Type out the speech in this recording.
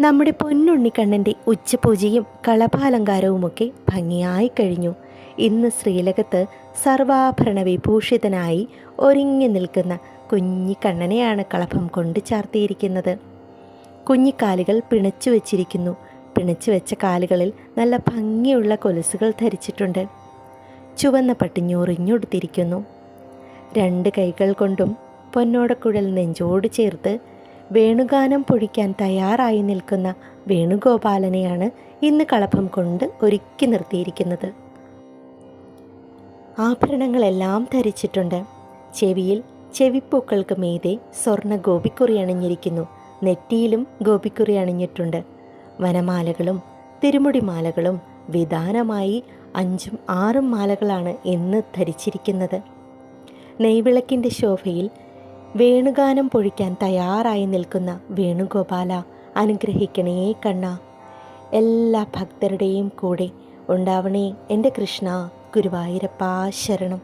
നമ്മുടെ പൊന്നുണ്ണിക്കണ്ണന്റെ ഉച്ചപൂജയും കളഭാലങ്കാരവുമൊക്കെ ഭംഗിയായി കഴിഞ്ഞു. ഇന്ന് ശ്രീലകത്ത് സർവാഭരണ വിഭൂഷിതനായി ഒരുങ്ങി നിൽക്കുന്ന കുഞ്ഞിക്കണ്ണനെയാണ് കളഭം കൊണ്ട് ചാർത്തിയിരിക്കുന്നത്. കുഞ്ഞിക്കാലുകൾ പിണച്ചു വച്ചിരിക്കുന്നു. പിണച്ചു വെച്ച കാലുകളിൽ നല്ല ഭംഗിയുള്ള കൊലുസുകൾ ധരിച്ചിട്ടുണ്ട്. ചുവന്ന പട്ടിഞ്ഞൊറിഞ്ഞൊടുത്തിരിക്കുന്നു രണ്ട് കൈകൾ കൊണ്ടും പൊന്നോടക്കുഴൽ നെഞ്ചോട് ചേർത്ത് വേണുഗാനം പൊഴിക്കാൻ തയ്യാറായി നിൽക്കുന്ന വേണുഗോപാലനെയാണ് ഇന്ന് കളഭം കൊണ്ട് ഒരുക്കി നിർത്തിയിരിക്കുന്നത്. ആഭരണങ്ങളെല്ലാം ധരിച്ചിട്ടുണ്ട്. ചെവിയിൽ ചെവിപ്പൂക്കൾക്ക് മീതെ സ്വർണ ഗോപിക്കുറി അണിഞ്ഞിരിക്കുന്നു. നെറ്റിയിലും ഗോപിക്കുറി അണിഞ്ഞിട്ടുണ്ട്. വനമാലകളും തിരുമുടിമാലകളും വിധാനമായി അഞ്ചും ആറും മാലകളാണ് ഇന്ന് ധരിച്ചിരിക്കുന്നത്. നെയ്വിളക്കിന്റെ ശോഭയിൽ വേണുഗാനം പൊഴിക്കാൻ തയ്യാറായി നിൽക്കുന്ന വേണുഗോപാല അനുഗ്രഹിക്കണേ കണ്ണ. എല്ലാ ഭക്തരുടെയും കൂടെ ഉണ്ടാവണേ എന്റെ കൃഷ്ണ ഗുരുവായൂരപ്പാ ശരണം.